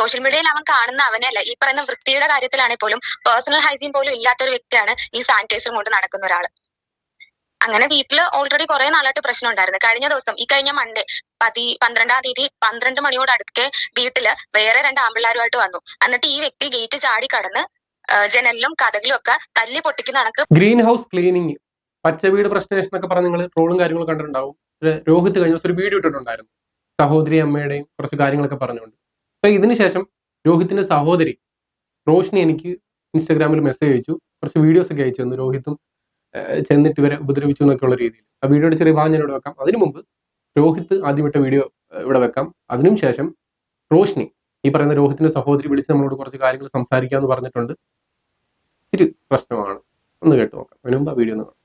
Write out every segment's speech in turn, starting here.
Social മീഡിയയിൽ അവൻ കാണുന്ന അവനല്ല. ഈ പറയുന്ന വൃത്തിയുടെ കാര്യത്തിലാണെങ്കിൽ പോലും പേഴ്സണൽ ഹൈജീൻ പോലും ഇല്ലാത്ത ഒരു വ്യക്തിയാണ് ഈ സാനിറ്റൈസർ കൊണ്ട് നടക്കുന്ന ഒരാൾ അങ്ങനെ വീട്ടിൽ ഓൾറെഡി കുറെ നാളായിട്ട് പ്രശ്നം ഉണ്ടായിരുന്നു കഴിഞ്ഞ ദിവസം ഈ കഴിഞ്ഞ മൺഡേ പതി പന്ത്രണ്ടാം തീയതി പന്ത്രണ്ട് മണിയോട് അടുക്കെ വീട്ടിൽ വേറെ രണ്ട് ആമ്പിള്ളാരുമായിട്ട് വന്നു. എന്നിട്ട് ഈ വ്യക്തി ഗേറ്റ് ചാടി കടന്ന് ജനലിലും കഥകളിലും ഒക്കെ തല്ലി പൊട്ടിക്കുന്ന കണക്ക് ഗ്രീൻ ഹൗസ് ക്ലീനിങ് പച്ചവീട് പ്രശ്നേഷൻ എന്നൊക്കെ പറഞ്ഞ് നിങ്ങൾ ട്രോളും കാര്യങ്ങളും കണ്ടിട്ടുണ്ടാവും. രോഹിത് കഴിഞ്ഞ ദിവസം ഒരു വീഡിയോ ഇട്ടിട്ടുണ്ടായിരുന്നു. സഹോദരി അമ്മയുടെയും കുറച്ച് കാര്യങ്ങളൊക്കെ പറഞ്ഞുകൊണ്ട്. അപ്പൊ ഇതിനുശേഷം രോഹിത്തിന്റെ സഹോദരി റോഷിനി എനിക്ക് ഇൻസ്റ്റാഗ്രാമിൽ മെസ്സേജ് അയച്ചു. കുറച്ച് വീഡിയോസ് ഒക്കെ അയച്ചു തന്നു രോഹിത്തും ചെന്നിട്ട് ഇവരെ ഉപദ്രവിച്ചു എന്നൊക്കെ ഉള്ള രീതിയിൽ. ആ വീഡിയോയുടെ ചെറിയ ഭാഗം ഞാനിവിടെ വെക്കാം. അതിനു മുമ്പ് രോഹിത്ത് ആദ്യം ഇട്ട വീഡിയോ ഇവിടെ വെക്കാം. അതിനും ശേഷം റോഷിനി ഈ പറയുന്ന രോഹിത്തിന്റെ സഹോദരി വിളിച്ച് നമ്മളോട് കുറച്ച് കാര്യങ്ങൾ സംസാരിക്കാമെന്ന് പറഞ്ഞിട്ടുണ്ട്. ഇത്തിരി പ്രശ്നമാണ്. ഒന്ന് കേട്ട് നോക്കാം. അതിനുമുമ്പ് ആ വീഡിയോ ഒന്ന് കാണാം.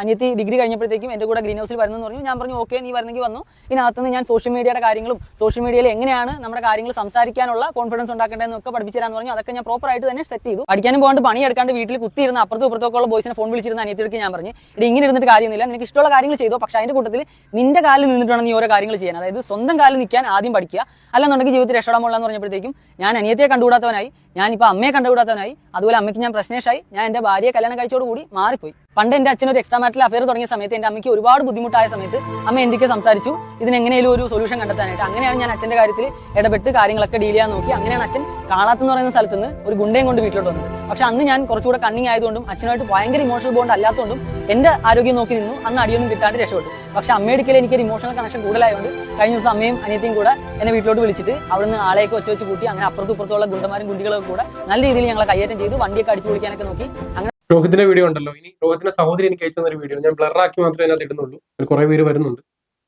അനിയത്തി ഡിഗ്രി കഴിഞ്ഞപ്പോഴത്തേക്കും എന്റെ കൂടെ ഗ്രീൻ ഹൗസിൽ വരുന്നു പറഞ്ഞു. ഞാൻ പറഞ്ഞു ഓക്കെ നീ വരുന്നെങ്കിൽ വന്നു. ഇതിനകത്തുനിന്ന് ഞാൻ സോഷ്യൽ മീഡിയയുടെ കാര്യങ്ങളും സോഷ്യൽ മീഡിയയിൽ എങ്ങനെയാണ് നമ്മുടെ കാര്യങ്ങൾ സംസാരിക്കാനുള്ള കോൺഫിഡൻസ് ഉണ്ടാക്കേണ്ടതെന്നൊക്കെ പഠിപ്പിച്ചു പഠിപ്പിച്ചാൽ പറഞ്ഞു. അതൊക്കെ ഞാൻ പ്രോപ്പർ ആയിട്ട് തന്നെ സെറ്റ് ചെയ്തു. പഠിക്കാനും പോകാണ്ട് പണി എടുക്കാണ്ട് വീട്ടിൽ കുത്തിയിരുന്ന അപ്പുറത്തും ഇപ്പുറത്തൊക്കെ ഉള്ള ബോയ്സിനെ ഫോൺ വിളിച്ചിരുന്ന അനിയത്തിക്ക് ഞാൻ പറഞ്ഞു ഇത് ഇങ്ങനെ ഇരുന്നിട്ട് കാര്യമൊന്നുമില്ല. നിനക്ക് ഇഷ്ടമുള്ള കാര്യങ്ങൾ ചെയ്തോ. പക്ഷേ അതിന്റെ കൂട്ടത്തിൽ നിന്റെ കാലിൽ നിന്നിട്ട് വേണം നീ ഓരോ കാര്യങ്ങൾ ചെയ്യാൻ. അതായത് സ്വന്തം കാലിൽ നിൽക്കാൻ ആദ്യം പഠിക്കുക. അല്ലെന്നുണ്ടെങ്കിൽ ജീവിതത്തിൽ രക്ഷപ്പെടാൻ എന്ന് പറഞ്ഞപ്പോഴത്തേക്കും ഞാൻ അനിയത്തെ കണ്ടുകൂടാത്തവനായി ഇപ്പൊ അമ്മയെ കണ്ടുകൂടാത്തവനായി അതുപോലെ അമ്മയ്ക്ക് ഞാൻ പ്രശ്നേഷായി ഞാൻ എന്റെ ഭാര്യയെ കല്യാണം കഴിച്ചോടുകൂടി മാറിപ്പോയി. പണ്ട് എന്റെ അച്ഛൻ ഒരു എക്സ്ട്രാ മാറ്റൽ അഫയർ തുടങ്ങിയ സമയത്ത് എന്റെ അമ്മയ്ക്ക് ഒരുപാട് ബുദ്ധിമുട്ടായ സമയത്ത് അമ്മ എന്തൊക്കെ സംസാരിച്ചു ഇതിനെങ്ങനെയും ഒരു സൊല്യൂഷൻ കണ്ടെത്താനായിട്ട്. അങ്ങനെയാണ് ഞാൻ അച്ഛന്റെ കാര്യത്തിൽ ഇടപെട്ട് കാര്യങ്ങളൊക്കെ ഡീൽ ചെയ്യാൻ നോക്കി. അങ്ങനെയാണ് അച്ഛൻ കാണാത്ത എന്ന് പറയുന്ന സ്ഥലത്ത് നിന്ന് ഒരു ഗുണ്ടയും കൊണ്ട് വീട്ടിലോട്ട് വന്നത്. പക്ഷെ അന്ന് ഞാൻ കുറച്ചുകൂടെ കണ്ണിങ് ആയതുകൊണ്ടും അച്ഛനായിട്ട് ഭയങ്കര ഇമോഷണൽ ബോണ്ട് അല്ലാത്തതുകൊണ്ടും എന്റെ ആരോഗ്യം നോക്കി നിന്നു. അന്ന് അടിയൊന്നും കിട്ടാണ്ട് രക്ഷപ്പെട്ടു. പക്ഷെ അമ്മയെടുക്കൽ എനിക്ക് ഒരു ഇമോഷണൽ കണക്ഷൻ കൂടുതലായതുകൊണ്ട് കഴിഞ്ഞ ദിവസം അമ്മയും അനിയത്തിയും കൂടെ എന്നെ വീട്ടിലോട്ട് വിളിച്ചിട്ട് അവിടുന്ന് ആളെയൊക്കെ ഒച്ച വെച്ച് കൂട്ടി അങ്ങനെ അപ്പുറത്തും ഇപ്പുറത്തുള്ള ഗുണ്ടമാരും ഗുണ്ടികളൊക്കെ കൂടെ നല്ല രീതിയിൽ ഞങ്ങളെ കയ്യേറ്റം ചെയ്ത്. വണ്ടിയൊക്കെ അടിച്ചു പൊളിക്കാനൊക്കെ നോക്കി. അങ്ങനെ രോഹിത്തിന്റെ വീഡിയോ ഉണ്ടല്ലോ. ഇനി രോഹിത്തിന്റെ സഹോദരി എനിക്ക് അയച്ചു തന്നൊരു വീഡിയോ ഞാൻ ബ്ലറാക്കി ആക്കി മാത്രമേ അതിനകത്ത് ഇടുന്നുള്ളൂ. കുറെ പേര് വരുന്നുണ്ട്.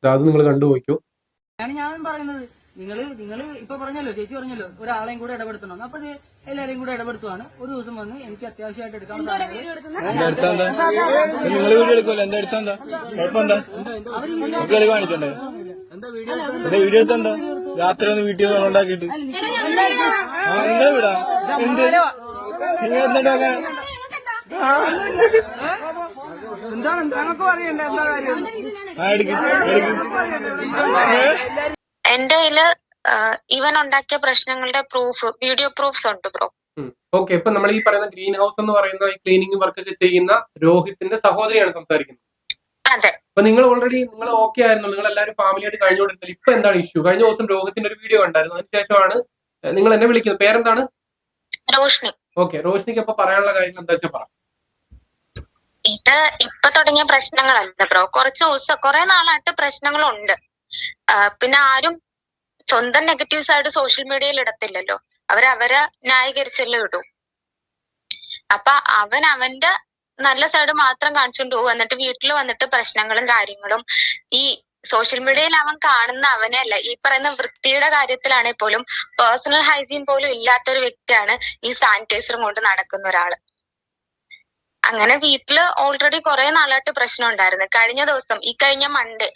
ദാ അത് നിങ്ങൾ കണ്ടുപോയിക്കോ ഞാൻ പറയുന്നത്. നിങ്ങൾ നിങ്ങൾ ഇപ്പൊ പറഞ്ഞല്ലോ ചേച്ചി പറഞ്ഞല്ലോ ഒരാളെയും കൂടെ ഇടപെടുത്തണം. അപ്പൊ എല്ലാരെയും കൂടെ ഇടപെടുത്തുവാണ്. ഒരു ദിവസം വന്ന് എനിക്ക് അത്യാവശ്യമായിട്ട് എടുക്കാൻ നിങ്ങൾ വീഡിയോ എടുക്കുമല്ലോ എന്താ എടുത്താ എന്താ? കുഴപ്പം എന്താ? നമുക്ക് കളി കാണിക്കണ്ടേ? എന്താ വീഡിയോ എടുത്തന്താ രാത്രി ഒന്ന് വീട്ടിൽ നിന്ന് ഉണ്ടാക്കിയിട്ട്. നിങ്ങൾ വിടാ എന്ത് നിങ്ങൾ എന്തുണ്ടാക്കാൻ ആ എടുക്ക് എടുക്ക് എന്റെ കയ്യിൽ ഇവൻ ഉണ്ടാക്കിയ പ്രശ്നങ്ങളുടെ പ്രൂഫ് വീഡിയോ പ്രൂഫ്സ് ഉണ്ട് ബ്രോ ഓക്കെ ഇപ്പൊ നമ്മൾ ഈ പറയുന്ന ഗ്രീൻ ഹൗസ് എന്ന് പറയുന്ന ഈ ക്ലീനിങ് വർക്ക് ഒക്കെ ചെയ്യുന്ന രോഹിത്തിന്റെ സഹോദരിയാണ് സംസാരിക്കുന്നത്. അതെ. അപ്പൊ നിങ്ങൾ ഓൾറെഡി നിങ്ങൾ ഓക്കെ ആയിരുന്നു. നിങ്ങൾ എല്ലാവരും ഫാമിലി ആയിട്ട് കഴിഞ്ഞുകൊണ്ടിരുന്നത് ഇപ്പൊ എന്താണ് ഇഷ്യൂ കഴിഞ്ഞ ദിവസം രോഹിത്തിന്റെ ഒരു വീഡിയോ ഉണ്ടായിരുന്നു അതിനുശേഷമാണ് നിങ്ങൾ എന്നെ വിളിക്കുന്നത്. പേരെന്താണ്? റോഷ്നി. ഓക്കെ റോഷ്നിക്ക് അപ്പൊ പറയാനുള്ള കാര്യങ്ങൾ എന്താ വെച്ചാൽ പറ. ഇത് ഇപ്പൊ തുടങ്ങിയ പ്രശ്നങ്ങളല്ല ബ്രോ. കുറച്ച് ദിവസം കുറെ നാളായിട്ട് പ്രശ്നങ്ങളുണ്ട്. പിന്നെ ആരും സ്വന്തം നെഗറ്റീവ്സ് ആയിട്ട് സോഷ്യൽ മീഡിയയിൽ ഇടത്തില്ലല്ലോ. അവരവരെ ന്യായീകരിച്ചല്ലോ ഇടൂ. അപ്പൊ അവൻ അവന്റെ നല്ല സൈഡ് മാത്രം കാണിച്ചുകൊണ്ട് പോകും എന്നിട്ട് വീട്ടിൽ വന്നിട്ട് പ്രശ്നങ്ങളും കാര്യങ്ങളും ഈ സോഷ്യൽ മീഡിയയിൽ അവൻ കാണുന്ന അവനെ അല്ല ഈ പറയുന്ന വൃത്തിയുടെ കാര്യത്തിലാണെങ്കിൽ പോലും പേഴ്സണൽ ഹൈജീൻ പോലും ഇല്ലാത്ത ഒരു വ്യക്തിയാണ് ഈ സാനിറ്റൈസറും കൊണ്ട് നടക്കുന്ന ഒരാൾ. അങ്ങനെ വീട്ടിൽ ഓൾറെഡി കുറെ നാളായിട്ട് പ്രശ്നം ഉണ്ടായിരുന്നു. കഴിഞ്ഞ ദിവസം ഈ കഴിഞ്ഞ മൺഡേ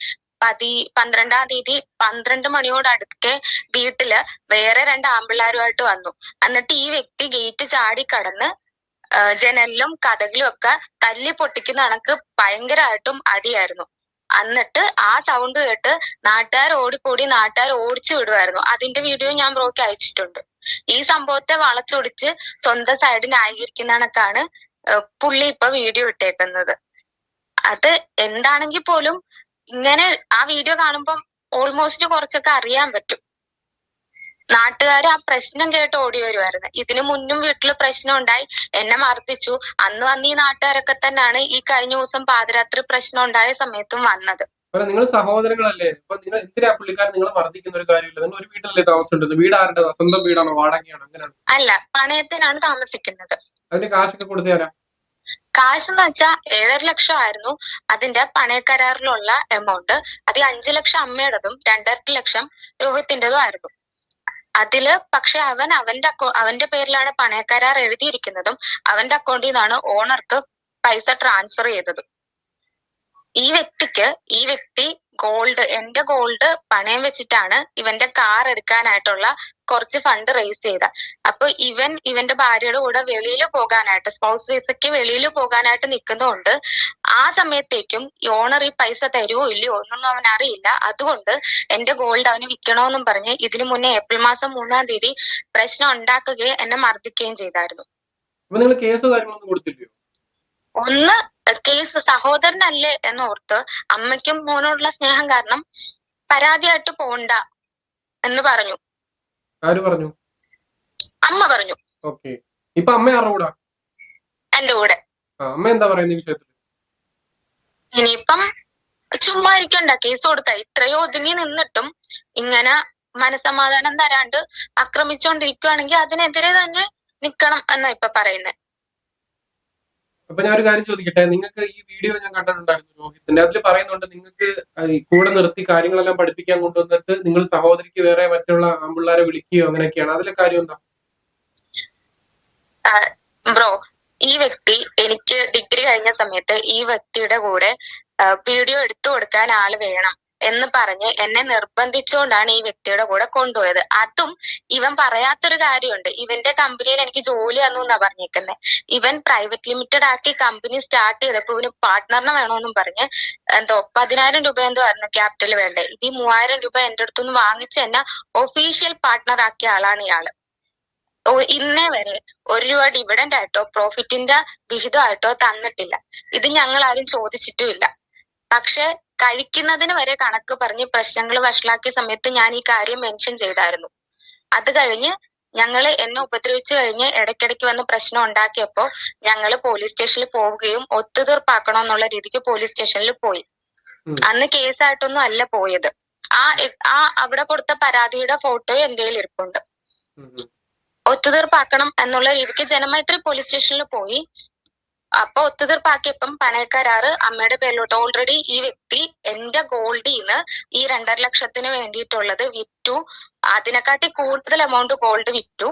പതി പന്ത്രണ്ടാം തീയതി പന്ത്രണ്ട് മണിയോട് അടുക്കെ വീട്ടിൽ വേറെ രണ്ട് ആമ്പിള്ളാരുമായിട്ട് വന്നു. എന്നിട്ട് ഈ വ്യക്തി ഗേറ്റ് ചാടി കടന്ന് ജനലിലും കഥകളും ഒക്കെ തല്ലി പൊട്ടിക്കുന്ന കണക്ക് ഭയങ്കരമായിട്ടും അടിയായിരുന്നു. എന്നിട്ട് ആ സൗണ്ട് കേട്ട് നാട്ടുകാർ ഓടിക്കൂടി നാട്ടുകാർ ഓടിച്ചു വിടുമായിരുന്നു അതിന്റെ വീഡിയോ ഞാൻ ബ്രോക്ക് അയച്ചിട്ടുണ്ട്. ഈ സംഭവത്തെ വളച്ചൊടിച്ച് സ്വന്തം സൈഡ് കണക്കാണ് പുള്ളി ഇപ്പൊ വീഡിയോ ഇട്ടേക്കുന്നത്. അത് എന്താണെങ്കിൽ പോലും ഇങ്ങനെ ആ വീഡിയോ കാണുമ്പം ഓൾമോസ്റ്റ് കുറച്ചൊക്കെ അറിയാൻ പറ്റും. നാട്ടുകാർ ആ പ്രശ്നം കേട്ട് ഓടി വരുമായിരുന്നു ഇതിനു മുന്നും വീട്ടിൽ പ്രശ്നം ഉണ്ടായി. എന്നെ മർദ്ദിച്ചു അന്ന് വന്ന് ഈ നാട്ടുകാരൊക്കെ തന്നെയാണ് ഈ കഴിഞ്ഞ ദിവസം പാതിരാത്രി പ്രശ്നം ഉണ്ടായ സമയത്തും വന്നത്. നിങ്ങൾ സഹോദരങ്ങളല്ലേ? അപ്പൊ നിങ്ങൾ എന്തിനാ പുള്ളിക്കാരൻ നിങ്ങൾ മർദ്ദിക്കുന്ന ഒരു കാര്യമില്ല? നിങ്ങൾ ഒരു വീട്ടിലല്ലേ താമസിച്ചിട്ടുണ്ട് വീട് ആരുടെ സ്വന്തം വീടാണോ? വാടകയാണോ? അങ്ങനെയാണ് അല്ല പണയത്തിനാണ് താമസിക്കുന്നത്. അതിന്റെ കാശൊക്കെ കൊടുത്തു തരാം. കാശ് എന്ന് വെച്ചാൽ ഏഴര ലക്ഷം ആയിരുന്നു. അതിന്റെ പണയക്കരാറിലുള്ള എമൗണ്ട് അതിൽ അഞ്ചു ലക്ഷം അമ്മയുടേതും രണ്ടര ലക്ഷം രോഹിത്തിന്റെതും ആയിരുന്നു. അതിൽ പക്ഷെ അവൻ അവന്റെ അക്കൗ അവന്റെ പേരിലാണ് പണയക്കരാർ എഴുതിയിരിക്കുന്നതും അവന്റെ അക്കൗണ്ടിൽ നിന്നാണ് ഓണർക്ക് പൈസ ട്രാൻസ്ഫർ ചെയ്തതും. ഈ വ്യക്തിക്ക് ഈ വ്യക്തി ഗോൾഡ് എന്റെ ഗോൾഡ് പണയം വെച്ചിട്ടാണ് ഇവന്റെ കാർ എടുക്കാനായിട്ടുള്ള കുറച്ച് ഫണ്ട് റേസ് ചെയ്ത അപ്പൊ ഇവൻ ഇവന്റെ ഭാര്യയുടെ കൂടെ വെളിയിൽ പോകാനായിട്ട് സ്പൗസ് വിസയ്ക്ക് വെളിയിൽ പോകാനായിട്ട് നിൽക്കുന്നതുകൊണ്ട് ആ സമയത്തേക്കും ഓണർ ഈ പൈസ തരുമോ ഇല്ലയോ എന്നൊന്നും അവൻ അറിയില്ല. അതുകൊണ്ട് എന്റെ ഗോൾഡ് അവന് വിൽക്കണമെന്നും പറഞ്ഞ് ഇതിനു മുന്നേ ഏപ്രിൽ മാസം മൂന്നാം തീയതി പ്രശ്നം ഉണ്ടാക്കുകയും എന്നെ മർദ്ദിക്കുകയും ചെയ്തായിരുന്നു. കേസോ കാര്യങ്ങളൊന്നും കൊടുത്തില്ലയോ? ഒന്ന് കേസ് സഹോദരനല്ലേ എന്നോർത്ത് അമ്മയ്ക്കും മോനോടുള്ള സ്നേഹം കാരണം പരാതിയായിട്ട് പോണ്ട എന്ന് പറഞ്ഞു. ആര് പറഞ്ഞു? അമ്മ പറഞ്ഞു. ഓക്കെ. ഇപ്പൊ അമ്മ ആരുടെ കൂടാ? എന്റെ കൂടെ. അമ്മ എന്താ പറയുന്ന വിഷയത്തിൽ ഇനിയിപ്പം ചുമ്മാ ഇരിക്കണ്ട. കേസ് കൊടുക്ക ഇത്രയോ ഒതുങ്ങി നിന്നിട്ടും ഇങ്ങനെ മനസമാധാനം തരാണ്ട് ആക്രമിച്ചുകൊണ്ടിരിക്കുകയാണെങ്കിൽ അതിനെതിരെ തന്നെ നിക്കണം എന്നാ ഇപ്പൊ പറയുന്നത് അപ്പൊ ഞാൻ ഒരു കാര്യം ചോദിക്കട്ടെ? നിങ്ങൾക്ക് ഈ വീഡിയോ ഞാൻ കണ്ടിട്ടുണ്ടായിരുന്നു രോഹിത്തിന്റെ അതിൽ പറയുന്നുണ്ട് നിങ്ങൾക്ക് കൂടെ നിർത്തി കാര്യങ്ങളെല്ലാം പഠിപ്പിക്കാൻ കൊണ്ടുവന്നിട്ട് നിങ്ങൾ സഹോദരിക്ക് വേറെ മറ്റുള്ള ആമ്പിള്ളാരെ വിളിക്കുകയോ അങ്ങനെയൊക്കെയാണ്. അതിലെ കാര്യം എന്താ? ബ്രോ ഈ വ്യക്തി എനിക്ക് ഡിഗ്രി കഴിഞ്ഞ സമയത്ത് ഈ വ്യക്തിയുടെ കൂടെ വീഡിയോ എടുത്തു കൊടുക്കാൻ ആൾ വേണം. എന്ന് പറഞ്ഞ് എന്നെ നിർബന്ധിച്ചുകൊണ്ടാണ് ഈ വ്യക്തിയുടെ കൂടെ കൊണ്ടുപോയത്. അതും ഇവൻ പറയാത്തൊരു കാര്യമുണ്ട്. ഇവന്റെ കമ്പനിയിൽ എനിക്ക് ജോലി തന്നു എന്നാ പറഞ്ഞേക്കുന്നത് ഇവൻ പ്രൈവറ്റ് ലിമിറ്റഡ് ആക്കി കമ്പനി സ്റ്റാർട്ട് ചെയ്തപ്പോ ഇവന് പാർട്ട്ണറിനെ വേണമെന്നും പറഞ്ഞ് എന്തോ പതിനായിരം രൂപ എന്തോ ആയിരുന്നു ക്യാപിറ്റൽ വേണ്ടേ. ഇത് ഈ മൂവായിരം രൂപ എന്റെ അടുത്തുനിന്ന് വാങ്ങിച്ച് എന്നെ ഒഫീഷ്യൽ പാർട്ട്ണർ ആക്കിയ ആളാണ് ഇയാൾ. ഇന്നേ വരെ ഒരു രൂപ ഡിവിഡൻഡ് ആയിട്ടോ പ്രോഫിറ്റിന്റെ വിഹിതമായിട്ടോ തന്നിട്ടില്ല. ഇത് ഞങ്ങൾ ആരും ചോദിച്ചിട്ടുമില്ല പക്ഷെ കഴിക്കുന്നതിന് വരെ കണക്ക് പറഞ്ഞ് പ്രശ്നങ്ങൾ വഷളാക്കിയ സമയത്ത് ഞാൻ ഈ കാര്യം മെൻഷൻ ചെയ്തായിരുന്നു. അത് കഴിഞ്ഞ് ഞങ്ങൾ എന്നെ ഉപദ്രവിച്ചു കഴിഞ്ഞ് ഇടയ്ക്കിടയ്ക്ക് വന്ന് പ്രശ്നം ഉണ്ടാക്കിയപ്പോൾ ഞങ്ങൾ പോലീസ് സ്റ്റേഷനിൽ പോവുകയും ഒത്തുതീർപ്പാക്കണം എന്നുള്ള രീതിക്ക് പോലീസ് സ്റ്റേഷനിൽ പോയി. അന്ന് കേസായിട്ടൊന്നും അല്ല പോയത്. ആ ആ അവിടെ കൊടുത്ത പരാതിയുടെ ഫോട്ടോ എന്റെ കയ്യിൽ ഇരിപ്പുണ്ട്. ഒത്തുതീർപ്പാക്കണം എന്നുള്ള രീതിക്ക് ജനമൈത്രി പോലീസ് സ്റ്റേഷനിൽ പോയി. അപ്പൊ ഒത്തുതീർപ്പാക്കിയപ്പം പണയക്കരാറ് അമ്മയുടെ പേരിലോട്ട് ഓൾറെഡി ഈ വ്യക്തി എന്റെ ഗോൾഡിന്ന് ഈ രണ്ടര ലക്ഷത്തിന് വേണ്ടിയിട്ടുള്ളത് വിറ്റു. അതിനെക്കാട്ടി കൂടുതൽ എമൗണ്ട് ഗോൾഡ് വിറ്റു.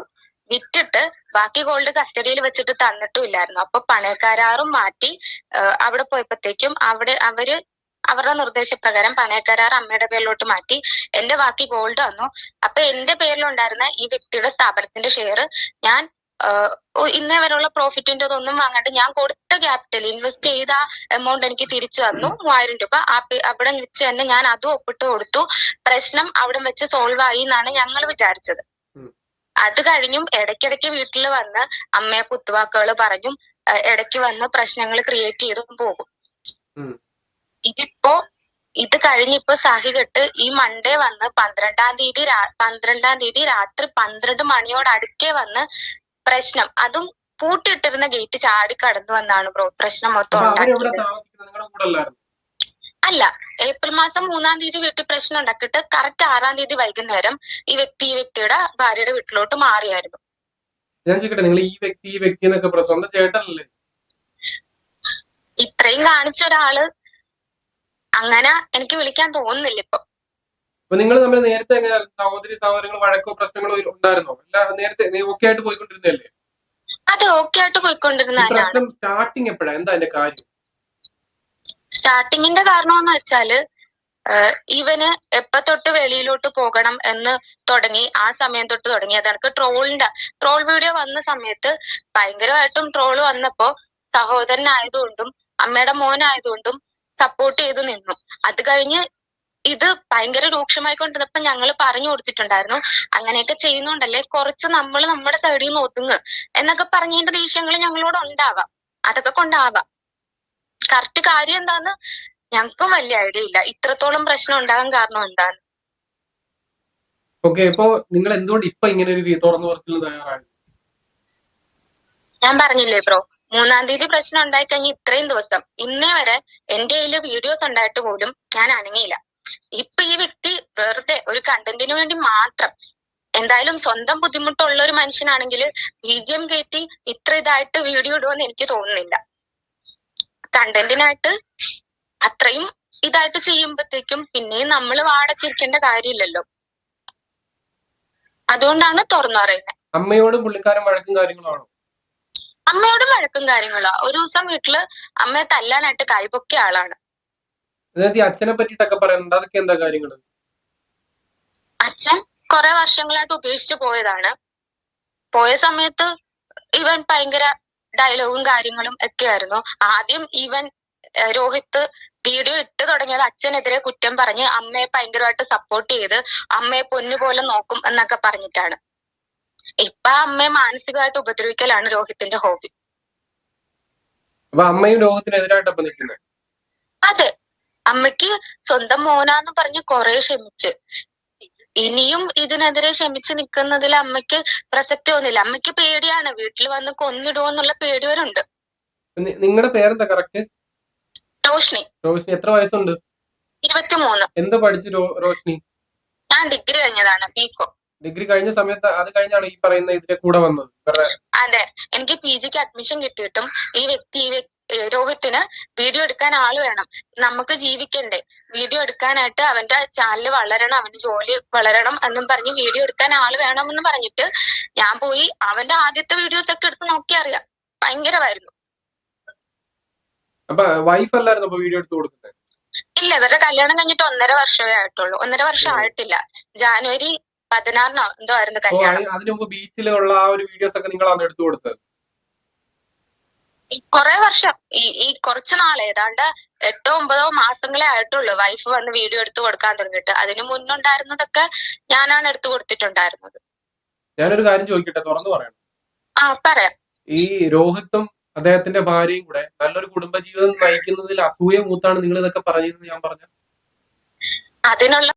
വിറ്റിട്ട് ബാക്കി ഗോൾഡ് കസ്റ്റഡിയിൽ വെച്ചിട്ട് തന്നിട്ടും ഇല്ലായിരുന്നു. അപ്പൊ പണയക്കരാറും മാറ്റി അവിടെ പോയപ്പോഴത്തേക്കും അവിടെ അവർ അവരുടെ നിർദ്ദേശപ്രകാരം പണയക്കരാർ അമ്മയുടെ പേരിലോട്ട് മാറ്റി എന്റെ ബാക്കി ഗോൾഡ് വന്നു അപ്പൊ എന്റെ പേരിലുണ്ടായിരുന്ന ഈ വ്യക്തിയുടെ സ്ഥാപനത്തിന്റെ ഷെയർ ഞാൻ ഇന്നേ വരെയുള്ള പ്രോഫിറ്റിന്റെ ഒന്നും വാങ്ങാണ്ട് ഞാൻ കൊടുത്ത ക്യാപിറ്റൽ ഇൻവെസ്റ്റ് ചെയ്ത എമൗണ്ട് എനിക്ക് തിരിച്ചു തന്നു മൂവായിരം രൂപ. അവിടെ വെച്ച് തന്നെ ഞാൻ അതും ഒപ്പിട്ട് കൊടുത്തു. പ്രശ്നം അവിടെ വെച്ച് സോൾവ് ആയി എന്നാണ് ഞങ്ങൾ വിചാരിച്ചത്. അത് കഴിഞ്ഞും ഇടയ്ക്കിടയ്ക്ക് വീട്ടിൽ വന്ന് അമ്മയെ കുത്തുവാക്കുകൾ പറഞ്ഞു ഇടയ്ക്ക് വന്ന് പ്രശ്നങ്ങൾ ക്രിയേറ്റ് ചെയ്തും പോകും. ഇതിപ്പോ ഇത് കഴിഞ്ഞിപ്പോ സഹികെട്ട് ഈ മൺഡേ വന്ന് പന്ത്രണ്ടാം തീയതി പന്ത്രണ്ടാം തീയതി രാത്രി പന്ത്രണ്ട് മണിയോട് അടുക്കെ വന്ന് പ്രശ്നം. അതും പൂട്ടിയിട്ടിരുന്ന ഗേറ്റ് ചാടി കടന്നു വന്നാണ് ബ്രോ പ്രശ്നം മൊത്തം ഉണ്ടാക്കിയത്. അല്ല ഏപ്രിൽ മാസം മൂന്നാം തീയതി വീട്ടിൽ പ്രശ്നം ഉണ്ടാക്കിയിട്ട് കറക്റ്റ് ആറാം തീയതി വൈകുന്നേരം ഈ വ്യക്തി ഈ വ്യക്തിയുടെ ഭാര്യയുടെ വീട്ടിലോട്ട് മാറിയായിരുന്നു. ഞാൻ ചോദിക്കട്ടെ നിങ്ങൾ ഈ വ്യക്തി ഈ വ്യക്തി എന്നൊക്കെ സ്വന്തം ചേട്ടനല്ലേ? ഇത്രയും കാണിച്ച ഒരാൾ അങ്ങനെ എനിക്ക് വിളിക്കാൻ തോന്നുന്നില്ല ഇപ്പൊ. അപ്പൊ നിങ്ങൾ തമ്മിൽ നേരത്തെ എങ്ങനെയായിരുന്നു സഹോദരി സഹോദരങ്ങൾ വഴക്കോ പ്രശ്നങ്ങളോ ഉണ്ടായിരുന്നോ? അല്ല നേരത്തെ ഓക്കെ ആയിട്ട് പോയിക്കൊണ്ടിരുന്നല്ലേ അത് ഓക്കെ ആയിട്ട് പോയിക്കൊണ്ടിരുന്ന പ്രശ്നം സ്റ്റാർട്ടിങ് എപ്പോഴാ? എന്താ അതിന്റെ കാര്യം? സ്റ്റാർട്ടിങ്ങിന്റെ കാരണം എന്ന് വെച്ചാൽ ഇവന് എപ്പ തൊട്ട് വെളിയിലോട്ട് പോകണം എന്ന് തുടങ്ങി ആ സമയം തൊട്ട് തുടങ്ങി. അതെനിക്ക് ട്രോളിന്റെ ട്രോൾ വീഡിയോ വന്ന സമയത്ത് ഭയങ്കരമായിട്ടും ട്രോൾ വന്നപ്പോ സഹോദരനായതുകൊണ്ടും അമ്മയുടെ മോനായതുകൊണ്ടും സപ്പോർട്ട് ചെയ്ത് നിന്നു. അത് കഴിഞ്ഞ് ഇത് ഭയങ്കര രൂക്ഷമായിക്കൊണ്ടിരുന്നപ്പോ ഞങ്ങൾ പറഞ്ഞു കൊടുത്തിട്ടുണ്ടായിരുന്നു. അങ്ങനെയൊക്കെ ചെയ്യുന്നുണ്ടല്ലേ? കുറച്ച് നമ്മൾ നമ്മുടെ സൈഡിൽ നിന്ന് ഒതുങ്ങ് എന്നൊക്കെ പറഞ്ഞതിന്റെ ദേഷ്യങ്ങൾ ഞങ്ങളോട് ഉണ്ടാവാം. അതൊക്കെ കൊണ്ടാവാം. കറക്റ്റ് കാര്യം എന്താന്ന് ഞങ്ങൾക്കും വലിയ ഐഡിയ ഇല്ല. ഇത്രത്തോളം പ്രശ്നം ഉണ്ടാകാൻ കാരണം എന്താണ്? ഓക്കെ ഇപ്പൊ നിങ്ങൾ എന്തുകൊണ്ട് ഇപ്പൊ ഇങ്ങനെ ഒരു തുറന്നു പറച്ചിൽ തയ്യാറാണ്? ഞാൻ പറഞ്ഞില്ലേ ബ്രോ മൂന്നാം തീയതി പ്രശ്നം ഉണ്ടായി കഴിഞ്ഞ ഇത്രയും ദിവസം. ഇന്നേ വരെ എന്റെ കയ്യിൽ വീഡിയോസ് ഉണ്ടായിട്ട് പോലും ഞാൻ അനങ്ങിയില്ല. ഇപ്പൊ ഈ വ്യക്തി വെറുതെ ഒരു കണ്ടന്റിന് വേണ്ടി മാത്രം എന്തായാലും സ്വന്തം ബുദ്ധിമുട്ടുള്ള ഒരു മനുഷ്യനാണെങ്കിൽ ബി ജി എം കയറ്റി ഇത്ര ഇതായിട്ട് വീഡിയോ ഇടുമെന്ന് എനിക്ക് തോന്നുന്നില്ല. കണ്ടന്റിനായിട്ട് അത്രയും ഇതായിട്ട് ചെയ്യുമ്പോഴത്തേക്കും പിന്നെയും നമ്മൾ വാടച്ചിരിക്കേണ്ട കാര്യമില്ലല്ലോ. അതുകൊണ്ടാണ് തുറന്നു പറയുന്നത് അമ്മയോടും പുള്ളിക്കാരൻ വഴക്കും കാര്യങ്ങളാണോ? അമ്മയോടും വഴക്കും കാര്യങ്ങളാ. ഒരു ദിവസം വീട്ടിൽ അമ്മയെ തല്ലാനായിട്ട് കൈപൊക്കിയ ആളാണ്. അതിനകത്ത് ഈ അച്ഛനെ പറ്റിയിട്ടൊക്കെ പറയുന്നുണ്ട് അതൊക്കെ എന്താ കാര്യങ്ങൾ അച്ഛൻ കുറെ വർഷങ്ങളായിട്ട് ഉപേക്ഷിച്ചു പോയതാണ്. പോയ സമയത്ത് ഇവൻ ഭയങ്കര ഡയലോഗും കാര്യങ്ങളും ഒക്കെ ആയിരുന്നു ആദ്യം ഇവൻ രോഹിത്ത് വീഡിയോ ഇട്ട് തുടങ്ങിയത് അച്ഛനെതിരെ കുറ്റം പറഞ്ഞ് അമ്മയെ ഭയങ്കരമായിട്ട് സപ്പോർട്ട് ചെയ്ത് അമ്മയെ പൊന്നു പോലെ നോക്കും എന്നൊക്കെ പറഞ്ഞിട്ടാണ്. ഇപ്പൊ അമ്മയെ മാനസികമായിട്ട് ഉപദ്രവിക്കലാണ് രോഹിത്തിന്റെ ഹോബി അപ്പൊ അമ്മയും രോഗത്തിനെതിരായിട്ടപ്പൊ നിൽക്കുന്നത് അതെ. അമ്മയ്ക്ക് സ്വന്തം മോനാന്ന് പറഞ്ഞ് കുറെ ക്ഷമിച്ച്. ഇനിയും ഇതിനെതിരെ ക്ഷമിച്ച് നിൽക്കുന്നതിൽ അമ്മയ്ക്ക് പ്രസക്തി ഒന്നുമില്ല അമ്മയ്ക്ക് പേടിയാണ്. വീട്ടിൽ വന്ന് കൊന്നിടുമോ എന്നുള്ള പേടി വരെ ഉണ്ട് നിങ്ങളുടെ പേരെന്താ? കറക്റ്റ് റോഷ്നി. റോഷ്നി എത്ര വയസ്സുണ്ട്? ഇരുപത്തിമൂന്ന്. എന്താ പഠിച്ചു റോഷ്നി? ഞാൻ ഡിഗ്രി കഴിഞ്ഞതാണ് ബികോ. ഡിഗ്രി കഴിഞ്ഞ സമയത്ത് അത് കഴിഞ്ഞാണ് ഈ പറയുന്ന ഇതിന്റെ കൂടെ വന്നത്. അതെ. എനിക്ക് പി ജിക്ക് അഡ്മിഷൻ കിട്ടിയിട്ടും ഈ വ്യക്തി ഈ വ്യക്തി രോഹിത്തിന് വീഡിയോ എടുക്കാൻ ആൾ വേണം. നമുക്ക് ജീവിക്കണ്ടേ. വീഡിയോ എടുക്കാനായിട്ട് അവന്റെ ചാനൽ വളരണം അവന്റെ ജോലി വളരണം എന്നും പറഞ്ഞ് വീഡിയോ എടുക്കാൻ ആൾ വേണം എന്ന് പറഞ്ഞിട്ട് ഞാൻ പോയി അവന്റെ ആദ്യത്തെ വീഡിയോസ് ഒക്കെ എടുത്ത് നോക്കി അറിയാം. ഭയങ്കരമായിരുന്നു. വൈഫ് അല്ലായിരുന്നു വീഡിയോ എടുത്ത് കൊടുക്കുന്നത് ഇല്ല ഇവരുടെ കല്യാണം കഴിഞ്ഞിട്ട് ഒന്നര വർഷമേ ആയിട്ടുള്ളൂ. ഒന്നര വർഷം ആയിട്ടില്ല. ജാനുവരി പതിനാറിനോ എന്തോ ആയിരുന്നു കല്യാണം. അതിനു മുമ്പ് ബീച്ചിലുള്ള ആ ഒരു വീഡിയോസ് ഒക്കെ നിങ്ങളാണ് എടുത്തു കൊടുത്തത്? കുറെ വർഷം ഈ ഈ കുറച്ച് നാൾ ഏതാണ്ട് എട്ടോ ഒമ്പതോ മാസങ്ങളെ ആയിട്ടുള്ളൂ വൈഫ് വന്ന് വീഡിയോ എടുത്തു കൊടുക്കാൻ തുടങ്ങിയിട്ട്. അതിനു മുന്നുണ്ടായിരുന്നതൊക്കെ ഞാനാണ് എടുത്തു കൊടുത്തിട്ടുണ്ടായിരുന്നത്. ഞാനൊരു കാര്യം ചോദിക്കട്ടെ തുറന്നു പറയണം. ആ പറയാം. ഈ രോഹിത്തും അദ്ദേഹത്തിന്റെ ഭാര്യയും കൂടെ നല്ലൊരു കുടുംബജീവിതം നയിക്കുന്നതിൽ അസൂയ മൂത്താണ് നിങ്ങൾ ഇതൊക്കെ പറഞ്ഞതെന്ന് ഞാൻ പറഞ്ഞു? അതിനുള്ള